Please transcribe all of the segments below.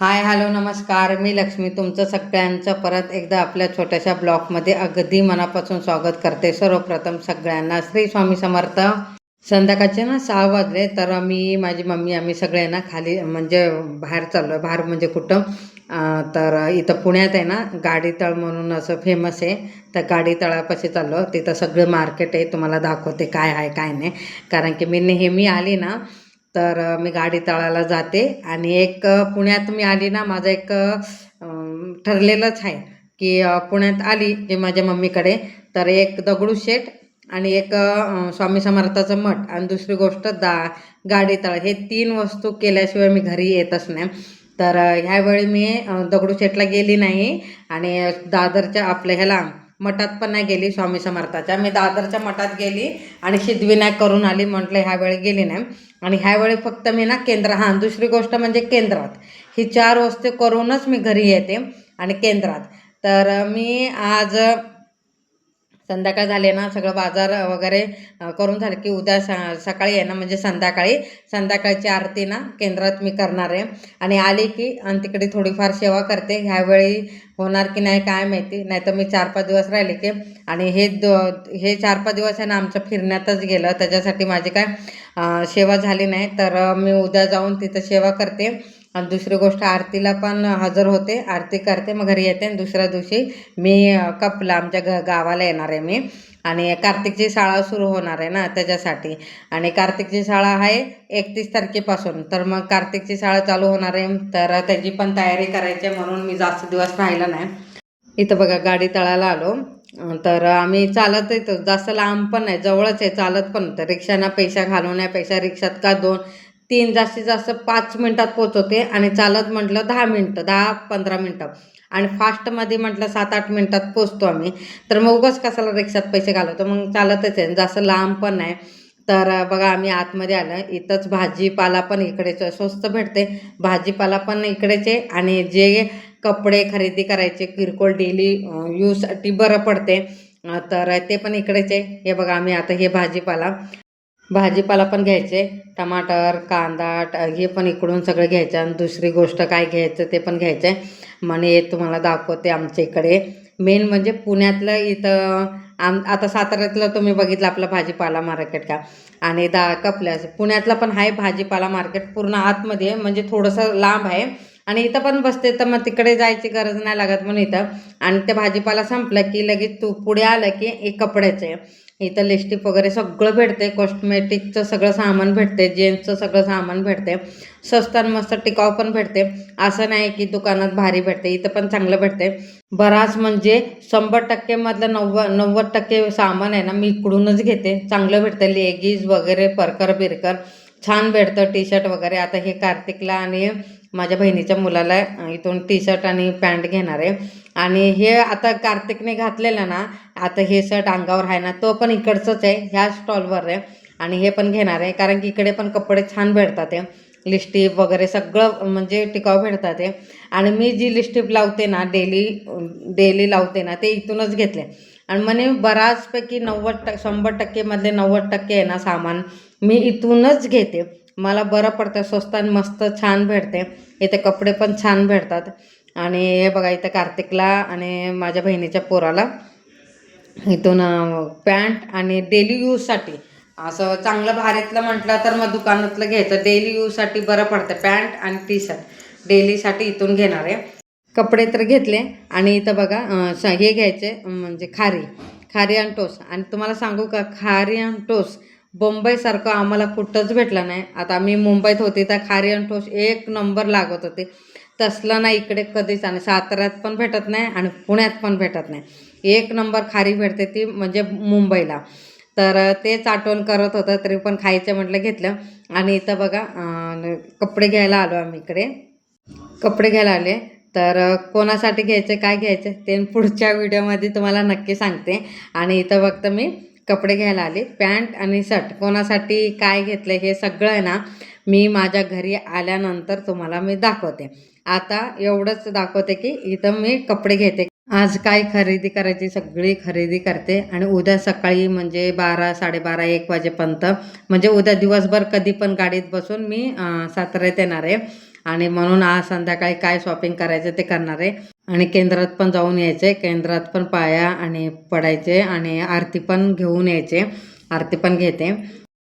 Hi hello नमस्कार. मी लक्ष्मी. तुमचं सगळ्यांचं परत एकदा आपल्या छोट्याशा ब्लॉगमध्ये अगदी मनापासून स्वागत करते. सर्वप्रथम सगळ्यांना श्री स्वामी समर्थ. संध्याकाळचे ना सहा वाजले तर मी माझी मम्मी आम्ही सगळे ना खाली म्हणजे बाहेर चाललो बाहेर म्हणजे कुठं? तर इथं पुण्यात आहे ना गाडीतळ म्हणून असं फेमस आहे. तर गाडीतळापाशी चाललो तिथं सगळं मार्केट आहे. तुम्हाला दाखवते काय आहे काय नाही. कारण की मी नेहमी आली ना तर मी गाडी तळाला जाते आणि एक पुण्यात मी आली ना माझं एक ठरलेलंच आहे की पुण्यात आली की माझ्या मम्मीकडे. तर एक दगडूशेठ आणि एक स्वामी समर्थाचं मठ आणि दुसरी गोष्ट दा गाडी तळ. हे तीन वस्तू केल्याशिवाय मी घरी येतच नाही. तर ह्यावेळी मी दगडूशेठला गेली नाही आणि दादरच्या आपल्या ह्याला मठात पण नाही गेली स्वामी समर्थाच्या. मी दादरच्या मठात गेली आणि सिद्धिविनायक करून आली. म्हटलं ह्यावेळी गेली नाही. आणि ह्यावेळी फक्त मी ना केंद्र हां दुसरी गोष्ट म्हणजे केंद्रात. ही चार वस्तू करूनच मी घरी येते आणि केंद्रात. तर मी आज संध्याकाळ झाले ना सगळं बाजार वगैरे करून झालं की उद्या स सकाळी आहे ना म्हणजे संध्याकाळी संध्याकाळची आरती ना केंद्रात मी करणार आहे. आणि आली की आणि तिकडे थोडीफार सेवा करते. ह्यावेळी होणार की नाही काय माहिती. नाही तर मी चार पाच दिवस राहिले की आणि हे दो हे चार पाच दिवस आहे ना आमचं फिरण्यातच गेलं. त्याच्यासाठी माझी काय सेवा झाली नाही. तर मी उद्या जाऊन तिथं सेवा करते. आणि दुसरी गोष्ट आरतीला पण हजर होते. आरती करते मग घरी येते आणि दुसऱ्या दिवशी मी कपला आमच्या ग गावाला येणार आहे मी. आणि कार्तिकची शाळा सुरू होणार आहे ना त्याच्यासाठी. आणि कार्तिकची शाळा आहे एकतीस तारखेपासून. तर मग कार्तिकची शाळा चालू होणार आहे. तर त्याची पण तयारी करायची आहे म्हणून मी जास्त दिवस राहिला नाही. इथं बघा गाडी तळाला आलो. तर आम्ही चालत येतो. जास्त लांब पण नाही जवळच आहे. चालत पण तर रिक्षाना पैसा घालवण्यापेक्षा रिक्षात का दोन? तीन जास्तीत जास्त पाच मिनटात पोचवते आणि चालत म्हटलं दहा मिनटं दहा पंधरा मिनटं. आणि फास्टमध्ये म्हटलं सात आठ मिनटात पोचतो आम्ही. तर मग उगाच कशाला रिक्षात पैसे घालवतो? मग चालतच आहे. जास्त लांब पण नाही तर बघा आम्ही आतमध्ये आलं. इथंच भाजीपाला पण इकडेच स्वस्त भेटते. भाजीपाला पण इकडेच आहे आणि जे कपडे खरेदी करायचे किरकोळ डेली यूजसाठी बरं पडते. तर ते पण इकडेच आहे. हे बघा आम्ही आता हे भाजीपाला. भाजीपाला पण घ्यायचे टमाटर कांदा ट हे पण इकडून सगळं घ्यायचं आणि दुसरी गोष्ट काय घ्यायचं ते पण घ्यायचं आहे म्हणे तुम्हाला दाखवते आमच्या इकडे. मेन म्हणजे पुण्यातलं इथं आम आता साताऱ्यातलं तुम्ही बघितलं आपलं भाजीपाला मार्केट का? आणि दा कपल्या पुण्यातलं पण आहे भाजीपाला मार्केट पूर्ण आतमध्ये आहे, म्हणजे थोडंसं लांब आहे. आणि इथं पण बसते तर मग तिकडे जायची गरज नाही लागत म्हणून इथं. आणि ते भाजीपाला संपलं की लगेच तू पुढे आलं की एक कपड्याचं आहे. इथं लिपस्टिक वगैरे सगळं भेटते कॉस्मेटिकचं सगळं सामान भेटते जेंट्सचं सगळं सामान भेटते स्वस्त आणि मस्त टिकाऊ पण भेटते असं नाही की दुकानात भारी भेटते इथं पण चांगलं भेटते बराच म्हणजे शंभर टक्केमधलं नव्वद नव्वद टक्के सामान आहे ना मी इकडूनच घेते. चांगलं भेटतं लेगीज वगैरे परकर बिरकर छान भेटतं. टी शर्ट वगैरे. आता हे कार्तिकला आणि माझ्या बहिणीच्या मुलाला इथून टी शर्ट आणि पॅन्ट घेणार आहे. आणि हे आता कार्तिकने घातलेलं ना आता हे शर्ट अंगावर आहे ना तो पण इकडचंच आहे ह्या स्टॉलवर आहे. आणि हे पण घेणार आहे कारण की इकडे पण कपडे छान भेटतात आहे. लिस्टिप वगैरे सगळं म्हणजे टिकाऊ भेटतात आहे. आणि मी जी लिस्टिप लावते ना डेली डेली लावते ना ते इथूनच घेतले. आणि म्हणे बराचपैकी नव्वद टक्के शंभर टक्केमधले नव्वद टक्के आहे ना सामान मी इथूनच घेते. मला बरं पडतं स्वस्त आणि मस्त छान भेटते इथे कपडे पण छान भेटतात. आणि हे बघा इथं कार्तिकला आणि माझ्या बहिणीच्या पोराला इथून पॅन्ट आणि डेली यूजसाठी असं चांगलं भारीतलं म्हटलं तर मग दुकानातलं घ्यायचं. डेली यूजसाठी बरं पडतं पॅन्ट आणि टी शर्ट डेलीसाठी इथून घेणार आहे. कपडे तर घेतले. आणि इथं बघा हे घ्यायचे म्हणजे खारी खारी आणि टोस. आणि तुम्हाला सांगू का खारी आणि टोस बंबईसारखं आम्हाला कुठंच भेटलं नाही. आता मी मुंबईत होते तर खारी आणि ठोस एक नंबर लागत होते. तसलं नाही इकडे कधीच आणि साताऱ्यात पण भेटत नाही आणि पुण्यात पण भेटत नाही. एक नंबर खारी भेटते ती म्हणजे मुंबईला. तर तेच आठवण करत होतं तरी पण खायचं म्हटलं घेतलं. आणि इथं बघा कपडे घ्यायला आलो आम्ही इकडे. कपडे घ्यायला आले. तर कोणासाठी घ्यायचे काय घ्यायचे ते पुढच्या व्हिडिओमध्ये तुम्हाला नक्की सांगते. आणि इथं फक्त मी कपडे घ्यायला आले पॅन्ट आणि शर्ट. कोणासाठी काय घेतलं हे सगळं आहे ना मी माझ्या घरी आल्यानंतर तुम्हाला मी दाखवते. आता एवढंच दाखवते की इथं मी कपडे घेते. आज काय खरेदी करायची सगळी खरेदी करते आणि उद्या सकाळी म्हणजे बारा साडेबारा एक वाजेपर्यंत म्हणजे उद्या दिवसभर कधी पण गाडीत बसून मी अं, साताऱ्यात येणार आहे. आणि म्हणून आज संध्याकाळी काय शॉपिंग करायचं ते करणार आहे. आणि केंद्रात पण जाऊन यायचे केंद्रात पण पाया आणि पडायचे आणि आरती पण घेऊन यायचे. आरती पण घेते.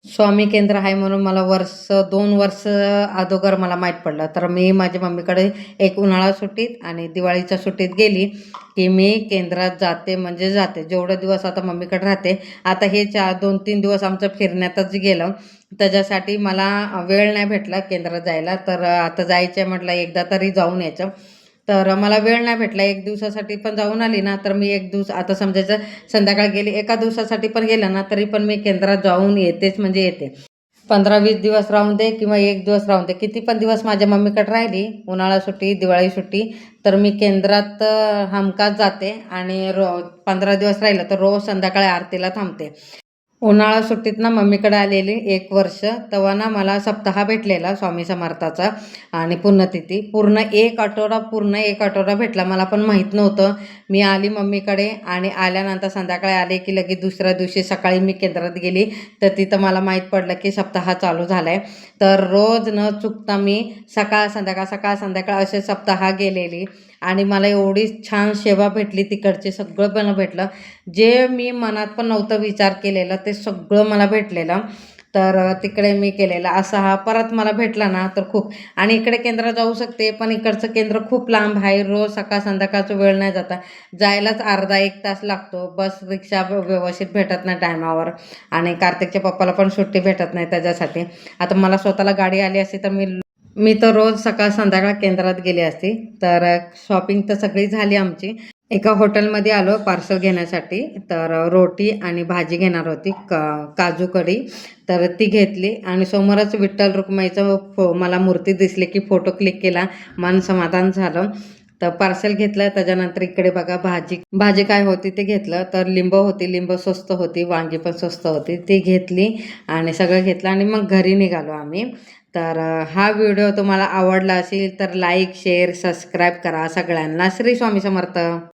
स्वामी केंद्र आहे म्हणून मला वर्ष दोन वर्ष अगोदर मला माहीत पडलं. तर मी माझ्या मम्मीकडे एक उन्हाळा सुट्टीत आणि दिवाळीच्या सुट्टीत गेली की मी केंद्रात जाते म्हणजे जाते. जेवढं दिवस आता मम्मीकडे राहते आता हे चार दोन तीन दिवस आमचं फिरण्यातच गेलं. त्याच्यासाठी मला वेळ नाही भेटला केंद्रात जायला. तर आता जायचं आहे म्हटलं एकदा तरी जाऊन यायचं. तर मला वेळ नाही भेटला एक दिवसासाठी पण जाऊन आली ना तर मी एक दिवस आता समजायचं संध्याकाळ गेली एका दिवसासाठी पण गेलं ना तरी पण मी केंद्रात जाऊन येतेच म्हणजे येते. पंधरा वीस दिवस राहून दे किंवा एक दिवस राहून दे किती पण दिवस माझ्या मम्मीकडे राहिली उन्हाळा सुट्टी दिवाळी सुट्टी तर मी केंद्रात अं, हमखास जाते आणि रो पंधरा दिवस राहिलं तर रोज संध्याकाळी आरतीला थांबते. उन्हाळा सुट्टीत ना मम्मीकडे आलेली एक वर्ष. तेव्हा ना मला सप्ताह भेटलेला स्वामी समर्थाचा आणि पुण्यतिथी. पूर्ण एक आठवडा पूर्ण एक आठवडा भेटला. मला पण माहीत नव्हतं. मी आली मम्मीकडे आणि आल्यानंतर संध्याकाळी आले की लगेच दुसऱ्या दिवशी सकाळी मी केंद्रात गेली. तर तिथं मला माहीत पडलं की सप्ताह चालू झाला आहे तर रोज न चुकता मी सकाळ संध्याकाळ सकाळ संध्याकाळ असे सप्ताह गेलेली आणि मला एवढी छान सेवा भेटली. तिकडचे सगळं पण भेटलं. जे मी मनात पण नव्हतं विचार केलेलं ते सगळं मला भेटलेलं. तर तिकडे मी केलेलं असा हा परत मला भेटला ना तर खूप. आणि इकडे केंद्र जाऊ शकते पण इकडचं केंद्र खूप लांब आहे रोज सकाळ संध्याकाळचं वेळ नाही जाता. जायलाच अर्धा एक तास लागतो बस रिक्षा व्यवस्थित भेटत नाही टायमावर. आणि कार्तिकच्या पप्पाला पण सुट्टी भेटत नाही त्याच्यासाठी. आता मला स्वतःला गाडी आली असती तर मी मी तर रोज सकाळ संध्याकाळ केंद्रात गेली असते तर शॉपिंग तर सगळी झाली आमची. एका हॉटेलमध्ये आलो पार्सल घेण्यासाठी तर रोटी आणि भाजी घेणार होती का काजू कढी. तर ती घेतली आणि समोरच विठ्ठल रुक्माईचं फो मला मूर्ती दिसली की फोटो क्लिक केला. मन समाधान झालं. तर पार्सल घेतलं त्याच्यानंतर इकडे बघा भाजी भाजी काय होती ते घेतलं. तर लिंब होती लिंब स्वस्त होती वांगी पण स्वस्त होती. ती घेतली आणि सगळं घेतलं आणि मग घरी निघालो आम्ही. तर हा व्हिडिओ तुम्हाला आवडला असेल तर लाईक शेअर सबस्क्राईब करा सगळ्यांना. श्री स्वामी समर्थ.